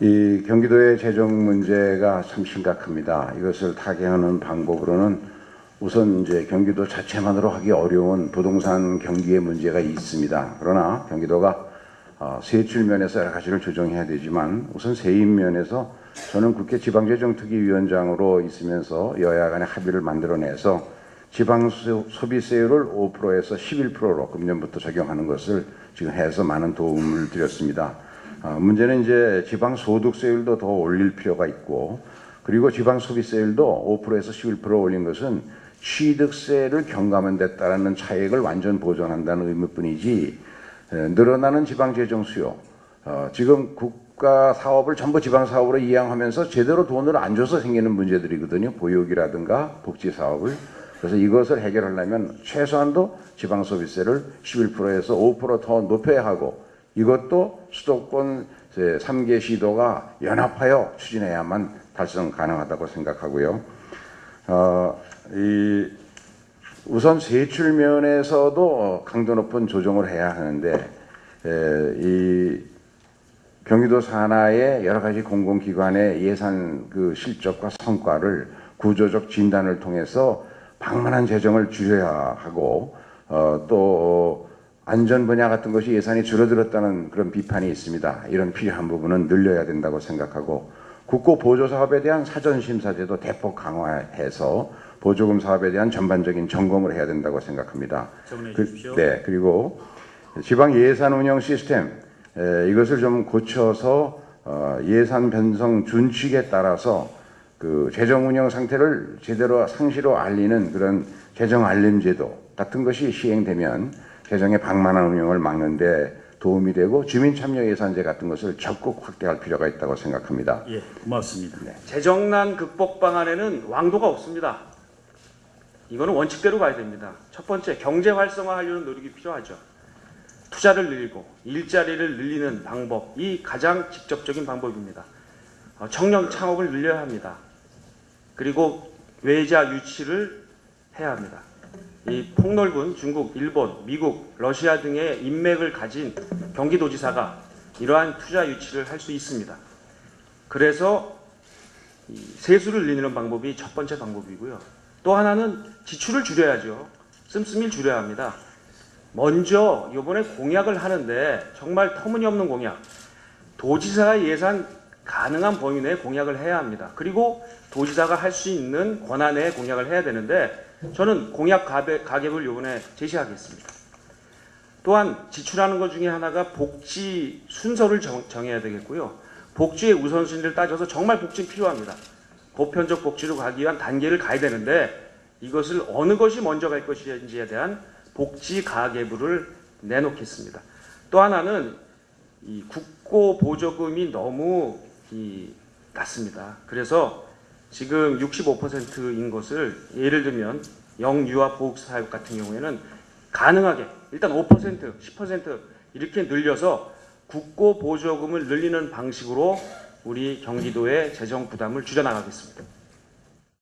이 경기도의 재정 문제가 참 심각합니다. 이것을 타개하는 방법으로는 우선 이제 경기도 자체만으로 하기 어려운 부동산 경기의 문제가 있습니다. 그러나 경기도가 어, 세출 면에서 여러 가지를 조정해야 되지만 우선 세입 면에서 저는 국회 지방재정특위위원장으로 있으면서 여야 간의 합의를 만들어내서 지방 소- 소비세율을 5%에서 11%로 금년부터 적용하는 것을 지금 해서 많은 도움을 드렸습니다. 어, 문제는 이제 지방 소득세율도 더 올릴 필요가 있고 그리고 지방 소비세율도 5%에서 11% 올린 것은 취득세를 경감한 데 따르는 차익을 완전 보존한다는 의미뿐이지 에, 늘어나는 지방 재정 수요 어, 지금 국가 사업을 전부 지방 사업으로 이양하면서 제대로 돈을 안 줘서 생기는 문제들이거든요. 보육이라든가 복지 사업을 그래서 이것을 해결하려면 최소한도 지방 소비세를 11%에서 5%더 높여야 하고 이것도 수도권 3개 시도가 연합하여 추진해야만 달성 가능하다고 생각하고요. 어, 이 우선 세출 면에서도 어, 강도 높은 조정을 해야 하는데 에, 이 경기도 산하의 여러 가지 공공기관의 예산 그 실적과 성과를 구조적 진단을 통해서 방만한 재정을 줄여야 하고 어, 또 안전 분야 같은 것이 예산이 줄어들었다는 그런 비판이 있습니다. 이런 필요한 부분은 늘려야 된다고 생각하고 국고 보조 사업에 대한 사전 심사제도 대폭 강화해서 보조금 사업에 대한 전반적인 점검을 해야 된다고 생각합니다. 그-. 네, 그리고 지방 예산 운영 시스템 에, 이것을 좀 고쳐서 어, 예산 변성 준칙에 따라서 그 재정 운영 상태를 제대로 상시로 알리는 그런 재정 알림 제도 같은 것이 시행되면 재정의 방만한 운영을 막는데 도움이 되고 주민 참여 예산제 같은 것을 적극 확대할 필요가 있다고 생각합니다. 예, 고맙습니다. 네. 재정난 극복 방안에는 왕도가 없습니다. 이거는 원칙대로 가야 됩니다. 첫 번째, 경제 활성화하려는 노력이 필요하죠. 투자를 늘리고 일자리를 늘리는 방법이 가장 직접적인 방법입니다. 어, 청년 창업을 늘려야 합니다. 그리고 외자 유치를 해야 합니다. 이 폭넓은 중국, 일본, 미국, 러시아 등의 인맥을 가진 경기도지사가 이러한 투자 유치를 할 수 있습니다. 그래서 이 세수를 늘리는 방법이 첫 번째 방법이고요. 또 하나는 지출을 줄여야죠. 씀씀이를 줄여야 합니다. 먼저 이번에 공약을 하는데 정말 터무니없는 공약. 도지사가 예산 가능한 범위 내에 공약을 해야 합니다. 그리고 도지사가 할 수 있는 권한의 공약을 해야 되는데 저는 공약 가계- 가계를 이번에 제시하겠습니다. 또한 지출하는 것 중에 하나가 복지 순서를 정, 정해야 되겠고요. 복지의 우선순위를 따져서 정말 복지 필요합니다. 보편적 복지로 가기 위한 단계를 가야 되는데 이것을 어느 것이 먼저 갈 것인지에 대한 복지 가계부를 내놓겠습니다. 또 하나는 이 국고 보조금이 너무 이 낮습니다. 그래서 지금 65%인 것을 예를 들면 영유아 보육 사육 같은 경우에는 가능하게 일단 5%, 10% 이렇게 늘려서 국고 보조금을 늘리는 방식으로 우리 경기도의 재정 부담을 줄여나가겠습니다.